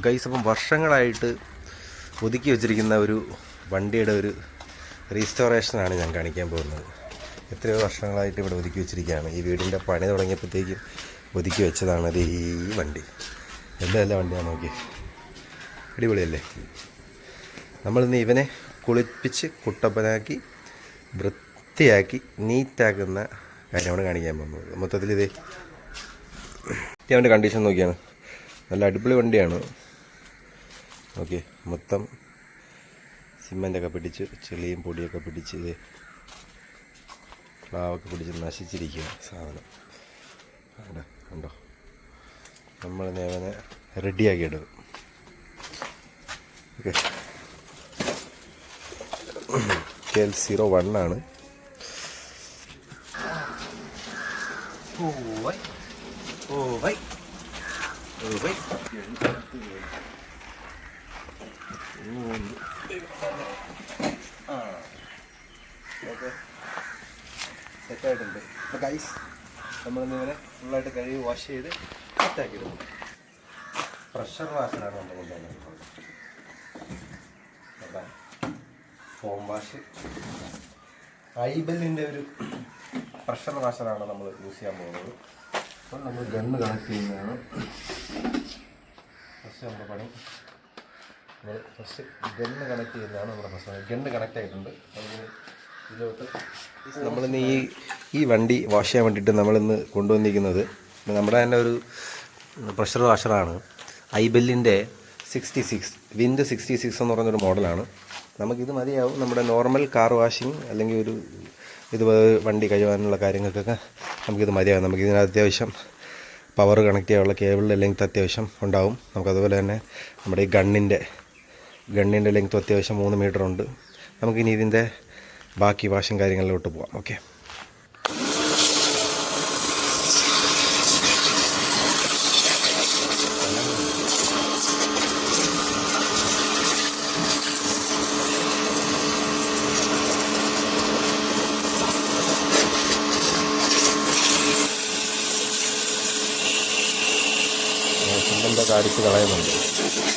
Guys അപ്പം വർഷങ്ങളായിട്ട് ഒതുക്കി വെച്ചിരിക്കുന്ന ഒരു വണ്ടിയുടെ ഒരു റീസ്റ്റോറേഷനാണ് ഞാൻ കാണിക്കാൻ പോകുന്നത്. എത്രയോ വർഷങ്ങളായിട്ട് ഇവിടെ ഒതുക്കി വെച്ചിരിക്കുകയാണ്. ഈ വീടിന്റെ പണി തുടങ്ങിയപ്പോഴത്തേക്കും ഒതുക്കി വെച്ചതാണ് അത് ഈ വണ്ടി. എന്താ എല്ലാ വണ്ടിയാണ് നോക്കി അടിപൊളിയല്ലേ? നമ്മളിന്ന് ഇവനെ കുളിപ്പിച്ച് കുട്ടപ്പനാക്കി വൃത്തിയാക്കി നീറ്റാക്കുന്ന കാര്യമാണ് കാണിക്കാൻ പോകുന്നത്. മൊത്തത്തിൽ ഇത് അവന്റെ കണ്ടീഷൻ നോക്കിയാണ്. നല്ല അടിപൊളി വണ്ടിയാണ്. ഓക്കെ മൊത്തം സിമെന്റൊക്കെ പിടിച്ച് ചെളിയും പൊടിയൊക്കെ പിടിച്ച് ഇത് പ്ലാവൊക്കെ പിടിച്ച് നശിച്ചിരിക്കുക സാധനം. അവിടെ ഉണ്ടോ നമ്മൾ നേവനെ റെഡിയാക്കി എടുക്കും okay. K L zero one ആണ്. ഓ വൈ ഓ വൈ ഓ വൈ ഓക്കെ സെറ്റായിട്ടുണ്ട്. അപ്പോൾ ഗൈസ് നമ്മളിന്ന് ഇവനെ ഫുള്ളായിട്ട് കഴുകി വാഷ് ചെയ്ത് സെറ്റാക്കി ഇടും പ്രഷർ വാഷറാണ് നമ്മൾ കൊണ്ടുവന്നത് അതാ ഫോം വാഷ് ഐബലിന്റെ ഒരു പ്രഷർ വാഷറാണ് നമ്മൾ യൂസ് ചെയ്യാൻ പോകുന്നത്. അപ്പോൾ നമ്മൾ ഗണ്ണ് കണക്ട് ചെയ്യുന്നതാണ് ഫസ്റ്റ് നമ്മുടെ പണി. ഫസ്റ്റ് ഗണ്ണ് കണക്ട് ചെയ്യുന്നതാണ് നമ്മുടെ പ്രശ്നം ഗണ്ണ് കണക്ട് ആയിട്ടുണ്ട്. നമ്മളിന്ന് ഈ ഈ വണ്ടി വാഷ് ചെയ്യാൻ വേണ്ടിയിട്ട് നമ്മളിന്ന് കൊണ്ടുവന്നിരിക്കുന്നത് നമ്മുടെ തന്നെ ഒരു പ്രഷർ വാഷറാണ് ഐബെല്ലിന്റെ sixty six wind sixty six എന്ന് പറയുന്നൊരു മോഡലാണ്. നമുക്കിത് മതിയാവും. നമ്മുടെ നോർമൽ കാർ വാഷിംഗ് അല്ലെങ്കിൽ ഒരു ഇത് വണ്ടി കഴുകാനുള്ള കാര്യങ്ങൾക്കൊക്കെ നമുക്കിത് മതിയാവും. നമുക്കിതിന് അത്യാവശ്യം പവർ കണക്ട് ചെയ്യാനുള്ള കേബിളിന്റെ ലെങ്ത് അത്യാവശ്യം ഉണ്ടാവും. നമുക്കതുപോലെ തന്നെ നമ്മുടെ ഈ ഗണ്ണിന്റെ ഗണ്ണിന്റെ ലെങ്ത്തും അത്യാവശ്യം മൂന്ന് മീറ്റർ ഉണ്ട്. നമുക്കിനി ഇതിന്റെ ബാക്കി വാഷും കാര്യങ്ങളിലോട്ട് പോവാം. ഓക്കെ കാടിച്ച് കളയുന്നുണ്ട്?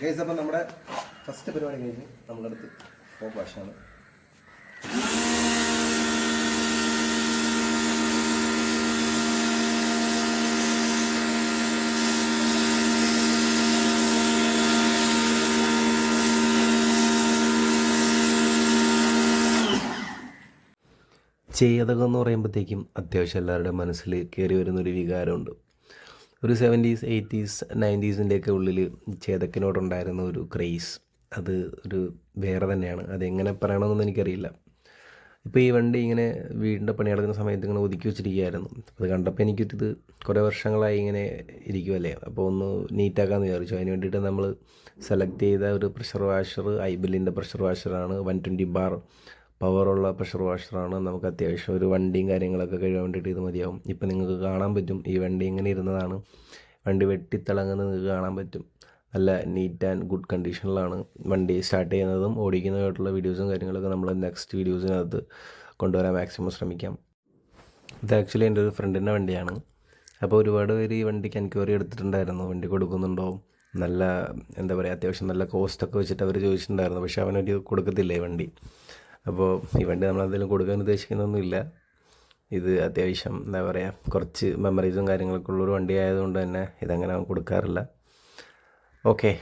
ഗൈസ് അപ്പം നമ്മുടെ ഫസ്റ്റ് പരിപാടി കഴിഞ്ഞ് നമ്മുടെ അടുത്ത് ഫോം വാഷാണ് ചേതകം എന്ന് പറയുമ്പോഴത്തേക്കും അത്യാവശ്യം എല്ലാവരുടെ മനസ്സിൽ കയറി വരുന്നൊരു വികാരമുണ്ട്. ഒരു സെവന്റീസ് എയ്റ്റീസ് നയന്റീസിന്റെയൊക്കെ ഉള്ളിൽ ചേതക്കിനോടുണ്ടായിരുന്ന ഒരു ക്രേസ് അത് ഒരു വേറെ തന്നെയാണ്. അതെങ്ങനെ പറയണമെന്നൊന്നും എനിക്കറിയില്ല. ഇപ്പോൾ ഈ വണ്ടി ഇങ്ങനെ വീടിന്റെ പണി നടക്കുന്ന സമയത്ത് ഇങ്ങനെ ഒതുക്കി വെച്ചിരിക്കുകയായിരുന്നു. അത് കണ്ടപ്പോൾ എനിക്കിത് കുറേ വർഷങ്ങളായി ഇങ്ങനെ ഇരിക്കുമല്ലേ അപ്പോൾ ഒന്ന് നീറ്റാക്കാമെന്ന് വിചാരിച്ചു. അതിന് വേണ്ടിയിട്ട് നമ്മൾ സെലക്ട് ചെയ്ത ഒരു പ്രഷർ വാഷർ ഐബിലിന്റെ പ്രഷർ വാഷറാണ് വൺ ട്വന്റി ബാർ പവറുള്ള പ്രഷർ വാഷറാണ് നമുക്ക് അത്യാവശ്യം ഒരു വണ്ടിയും കാര്യങ്ങളൊക്കെ കഴുകാൻ വേണ്ടിയിട്ട് ഇത് മതിയാവും. ഇപ്പം നിങ്ങൾക്ക് കാണാൻ പറ്റും ഈ വണ്ടി ഇങ്ങനെ ഇരുന്നതാണ്. വണ്ടി വെട്ടിത്തിളങ്ങുന്നത് നിങ്ങൾക്ക് കാണാൻ പറ്റും. നല്ല നീറ്റ് ആൻഡ് ഗുഡ് കണ്ടീഷനിലാണ് വണ്ടി സ്റ്റാർട്ട് ചെയ്യുന്നതും ഓടിക്കുന്നതുമായിട്ടുള്ള വീഡിയോസും കാര്യങ്ങളൊക്കെ നമ്മൾ നെക്സ്റ്റ് വീഡിയോസിനകത്ത് കൊണ്ടുവരാൻ മാക്സിമം ശ്രമിക്കാം. ഇത് ആക്ച്വലി എന്റെ ഒരു ഫ്രണ്ടിന്റെ വണ്ടിയാണ്. അപ്പോൾ ഒരുപാട് പേര് ഈ വണ്ടിക്ക് എൻക്വയറി എടുത്തിട്ടുണ്ടായിരുന്നു വണ്ടി കൊടുക്കുന്നുണ്ടോ? നല്ല എന്താ പറയുക അത്യാവശ്യം നല്ല കോസ്റ്റൊക്കെ വെച്ചിട്ട് അവർ ചോദിച്ചിട്ടുണ്ടായിരുന്നു. പക്ഷേ അവനൊരു കൊടുക്കത്തില്ല ഈ വണ്ടി. അപ്പോൾ ഈ വണ്ടി നമ്മൾ എന്തെങ്കിലും കൊടുക്കാൻ ഉദ്ദേശിക്കുന്നൊന്നുമില്ല. ഇത് അത്യാവശ്യം എന്താ പറയുക കുറച്ച് മെമ്മറീസും കാര്യങ്ങളൊക്കെ ഉള്ളൊരു വണ്ടി ആയതുകൊണ്ട് തന്നെ ഇതങ്ങനെ കൊടുക്കാറില്ല. ഓക്കെ